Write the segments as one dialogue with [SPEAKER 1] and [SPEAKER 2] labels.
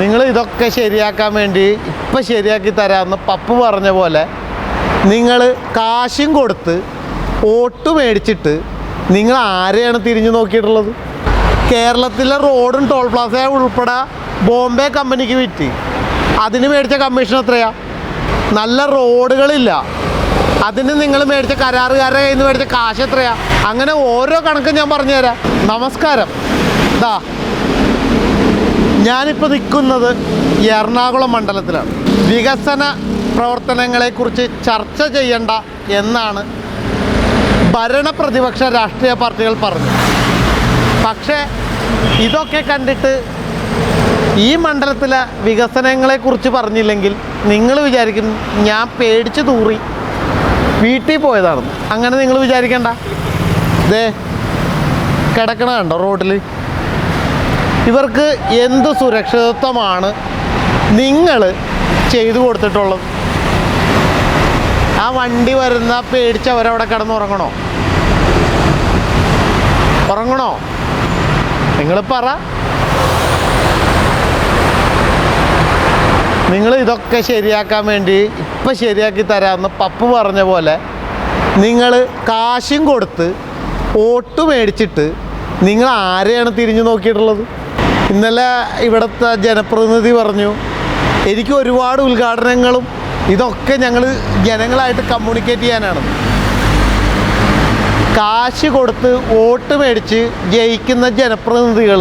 [SPEAKER 1] നിങ്ങൾ ഇതൊക്കെ ശരിയാക്കാൻ വേണ്ടി ഇപ്പം ശരിയാക്കി തരാമെന്ന് പപ്പ് പറഞ്ഞ പോലെ നിങ്ങൾ കാശും കൊടുത്ത് വോട്ട് മേടിച്ചിട്ട് നിങ്ങൾ ആരെയാണ് തിരിഞ്ഞു നോക്കിയിട്ടുള്ളത്? കേരളത്തിലെ റോഡും ടോൾ പ്ലാസ ഉൾപ്പെടെ ബോംബെ കമ്പനിക്ക് വിറ്റി. അതിന് മേടിച്ച കമ്മീഷൻ എത്രയാ? നല്ല റോഡുകളില്ല. അതിന് നിങ്ങൾ മേടിച്ച കരാറുകാരുടെ കയ്യിൽ നിന്ന് മേടിച്ച കാശ് എത്രയാ? അങ്ങനെ ഓരോ കണക്കും ഞാൻ പറഞ്ഞുതരാം. നമസ്കാരം. ഇതാ ഞാനിപ്പോൾ നിൽക്കുന്നത് എറണാകുളം മണ്ഡലത്തിലാണ്. വികസന പ്രവർത്തനങ്ങളെക്കുറിച്ച് ചർച്ച ചെയ്യണ്ട എന്നാണ് ഭരണപ്രതിപക്ഷ രാഷ്ട്രീയ പാർട്ടികൾ പറഞ്ഞു പക്ഷേ ഇതൊക്കെ കണ്ടിട്ട് ഈ മണ്ഡലത്തിലെ വികസനങ്ങളെക്കുറിച്ച് പറഞ്ഞില്ലെങ്കിൽ നിങ്ങൾ വിചാരിക്കും ഞാൻ പേടിച്ച് തൂറി വീട്ടിൽ പോയതാണ് അങ്ങനെ നിങ്ങൾ വിചാരിക്കണ്ട. ദേ കിടക്കണ കണ്ടോ റോഡിൽ ഇവർക്ക് എന്ത് സുരക്ഷിതത്വമാണ് നിങ്ങൾ ചെയ്തു കൊടുത്തിട്ടുള്ളത്? ആ വണ്ടി വരുന്ന പേടിച്ച് അവരവിടെ കിടന്ന് ഉറങ്ങണോ? ഉറങ്ങണോ? നിങ്ങൾ പറ. നിങ്ങൾ ഇതൊക്കെ ശരിയാക്കാൻ വേണ്ടി ഇപ്പം ശരിയാക്കി തരാമെന്ന് പപ്പു പറഞ്ഞ പോലെ നിങ്ങൾ കാശും കൊടുത്ത് ഓട്ട് മേടിച്ചിട്ട് നിങ്ങൾ ആരെയാണ് തിരിഞ്ഞു നോക്കിയിട്ടുള്ളത്? ഇന്നലെ ഇവിടുത്തെ ജനപ്രതിനിധി പറഞ്ഞു എനിക്ക് ഒരുപാട് ഉദ്ഘാടനങ്ങളും ഇതൊക്കെ ഞങ്ങൾ ജനങ്ങളായിട്ട് കമ്മ്യൂണിക്കേറ്റ് ചെയ്യാനാണ്. കാശ് കൊടുത്ത് വോട്ട് മേടിച്ച് ജയിക്കുന്ന ജനപ്രതിനിധികൾ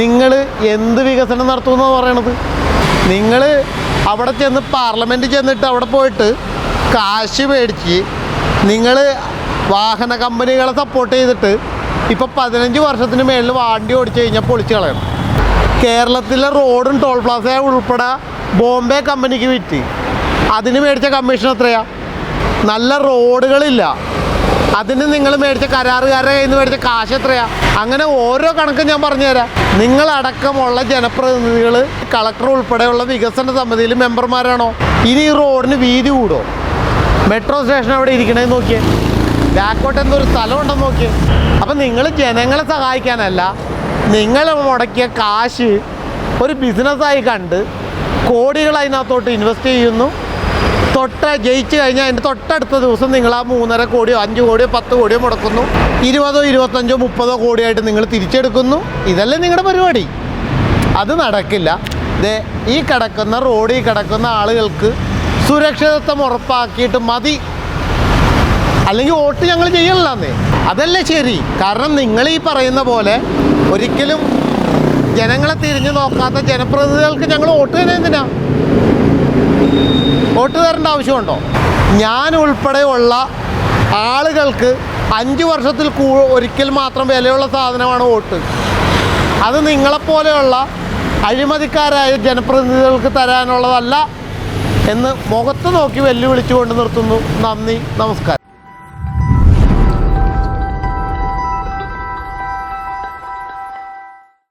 [SPEAKER 1] നിങ്ങൾ എന്ത് വികസനം നടത്തുമെന്നാണ് പറയണത്? നിങ്ങൾ അവിടെ ചെന്ന് പാർലമെന്റ് ചെന്നിട്ട് അവിടെ പോയിട്ട് കാശ് മേടിച്ച് നിങ്ങൾ വാഹന കമ്പനികളെ സപ്പോർട്ട് ചെയ്തിട്ട് ഇപ്പോൾ പതിനഞ്ച് വർഷത്തിന് മേളിൽ വാണ്ടി ഓടിച്ചു കഴിഞ്ഞാൽ പൊളിച്ചു കളയണം. കേരളത്തിലെ റോഡും ടോൾ പ്ലാസ ഉൾപ്പെടെ ബോംബെ കമ്പനിക്ക് വിറ്റ്. അതിന് മേടിച്ച കമ്മീഷൻ എത്രയാ? നല്ല റോഡുകളില്ല. അതിന് നിങ്ങൾ മേടിച്ച കരാറുകാരുടെ കയ്യിൽ നിന്ന് മേടിച്ച കാശ് എത്രയാ? അങ്ങനെ ഓരോ കണക്കും ഞാൻ പറഞ്ഞുതരാം. നിങ്ങളടക്കമുള്ള ജനപ്രതിനിധികൾ കളക്ടർ ഉൾപ്പെടെയുള്ള വികസന സമിതിയിൽ മെമ്പർമാരാണോ? ഇനി ഈ റോഡിന് വീതി കൂടോ മെട്രോ സ്റ്റേഷൻ അവിടെ ഇരിക്കണേ നോക്കിയേ. ബാക്കോട്ട് എന്തൊരു സ്ഥലം ഉണ്ടെന്ന് നോക്കിയേ അപ്പം നിങ്ങൾ ജനങ്ങളെ സഹായിക്കാനല്ല നിങ്ങൾ മുടക്കിയ കാശ് ഒരു ബിസിനസ്സായി കണ്ട് കോടികൾ അതിനകത്തോട്ട് ഇൻവെസ്റ്റ് ചെയ്യുന്നു. തൊട്ട ജയിച്ചു കഴിഞ്ഞാൽ അതിന്റെ തൊട്ടടുത്ത ദിവസം നിങ്ങൾ ആ മൂന്നര കോടിയോ അഞ്ച് കോടിയോ പത്ത് കോടിയോ മുടക്കുന്നു. ഇരുപതോ ഇരുപത്തഞ്ചോ മുപ്പതോ കോടിയായിട്ട് നിങ്ങൾ തിരിച്ചെടുക്കുന്നു. ഇതല്ലേ നിങ്ങളുടെ പരിപാടി. അത് നടക്കില്ല. ദേ ഈ കിടക്കുന്ന റോഡിൽ കിടക്കുന്ന ആളുകൾക്ക് സുരക്ഷിതത്വം ഉറപ്പാക്കിയിട്ട് മതി. അല്ലെങ്കിൽ വോട്ട് ഞങ്ങൾ ചെയ്യണില്ലെന്നേ. അതല്ലേ ശരി. കാരണം നിങ്ങൾ ഈ പറയുന്ന പോലെ ഒരിക്കലും ജനങ്ങളെ തിരിഞ്ഞു നോക്കാത്ത ജനപ്രതിനിധികൾക്ക് ഞങ്ങൾ വോട്ട് തന്നെ എന്തിനാ? വോട്ട് തരേണ്ട ആവശ്യമുണ്ടോ? ഞാൻ ഉൾപ്പെടെയുള്ള ആളുകൾക്ക് അഞ്ച് വർഷത്തിൽ കൂ ഒരിക്കൽ മാത്രം വിലയുള്ള സാധനമാണ് വോട്ട്. അത് നിങ്ങളെപ്പോലെയുള്ള അഴിമതിക്കാരായ ജനപ്രതിനിധികൾക്ക് തരാനുള്ളതല്ല എന്ന് മുഖത്ത് നോക്കി വെല്ലുവിളിച്ചുകൊണ്ട് നിർത്തുന്നു. നന്ദി. നമസ്കാരം.